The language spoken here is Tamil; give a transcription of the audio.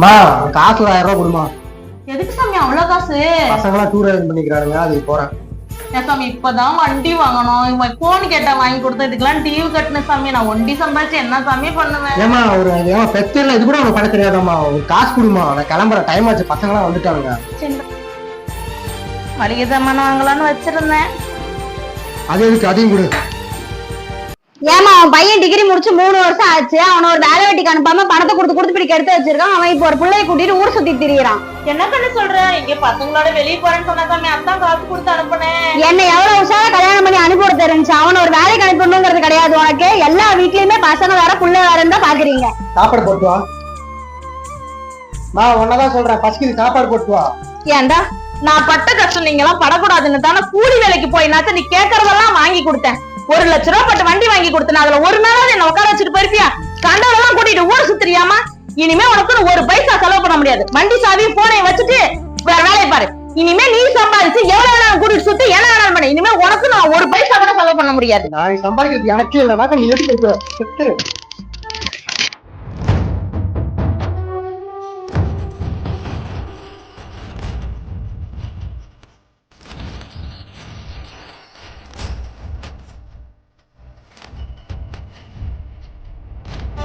மா காசு ஒரு ஆயிரம் ரூபாய் கொடுமா. எதுக்கு சாமி அவ்வளவு காசு? பசங்களாம் டூர் அரேஞ்ச் பண்ணிக்கிறானுங்க அதுக்கு போறேன். ஏன் சாமி இப்பதான் வண்டி வாங்கணும். இவன் போன் கேட்டா வாங்கி கொடுத்தேன் இதுக்கெல்லாம் டிவி கட்டின சாமி. நான் ஒண்டி சம்பாதிச்சு என்ன சாமி பண்ணுவேன்? ஏமா ஒரு ஏமா பெத்தில இது கூட உனக்கு பண்ண தெரியாதாம்மா. ஒரு காசு கொடுமா. நான் கிளம்புறேன் டைம் ஆச்சு. பசங்களாம் வந்துட்டானுங்க. மளிகை சாமான் வாங்கலாம்னு வச்சிருந்தேன். அது எதுக்கு? அதையும் கொடு. ஏமா அவன் பையன் டிகிரி முடிச்சு மூணு வருஷம் ஆச்சு. அவன ஒரு வேலை வெட்டிக்கு அனுப்பாம பணத்தை கொடுத்து கொடுத்து இப்படி கெடுத்து வச்சிருக்கான். அவன் இப்போ ஒரு பிள்ளைய கூட்டிட்டு ஊர் சுத்தி திரியறான். என்ன பண்ண சொல்ற? இங்க பசங்களோட வெளிய போறேன்னு சொன்ன சாமி அதான் காசு கொடுத்து அனுப்புனேன். என்ன எவ்வளவு உஷாரா கல்யாணம் பண்ணி அனுப்பி இருந்துச்சு அவன ஒரு வேலைக்கு அனுப்பணுங்கிறது கிடையாது உனக்கு. எல்லா வீட்லயுமே பசங்க வேற புள்ள வேறன்னு தான் பாக்குறீங்க. சாப்பாடு போட்டு வா. மா உன்னதான் சொல்றேன். பசிக்குது சாப்பாடு போட்டு வா. ஏன்டா நான் பட்ட கஷ்டம் நீங்க எல்லாம் படக்கூடாதுன்னு தானே கூலி வேலைக்கு போயினாச்சும் நீ கேக்குறதெல்லாம் வாங்கி கொடுத்தேன். ஒரு லட்ச ரூபா பட்டு வண்டி வாங்கி கொடுத்தேன். அதுல ஒரு நாளாவது என்ன உட்கார வச்சுட்டு போயிருப்பியா? கண்டவெல்லாம் கூட்டிட்டு ஊர் சுத்துறியாமா இனிமே உனக்கு ஒரு பைசா செலவு பண்ண முடியாது. வண்டி சாவியும் போனையும் வச்சுட்டு வேற வேலையை பாரு. இனிமே நீ சம்பாதிச்சு எவ்வளவு வேணாலும் கூட்டிட்டு சுத்தி என்ன வேணாலும் பண்ண. இனிமே உனக்கு நான் ஒரு பைசா கூட செலவு பண்ண முடியாது. நான் சம்பாதிக்கிறது எனக்கே இல்லைனாக்கா நீ எடுத்து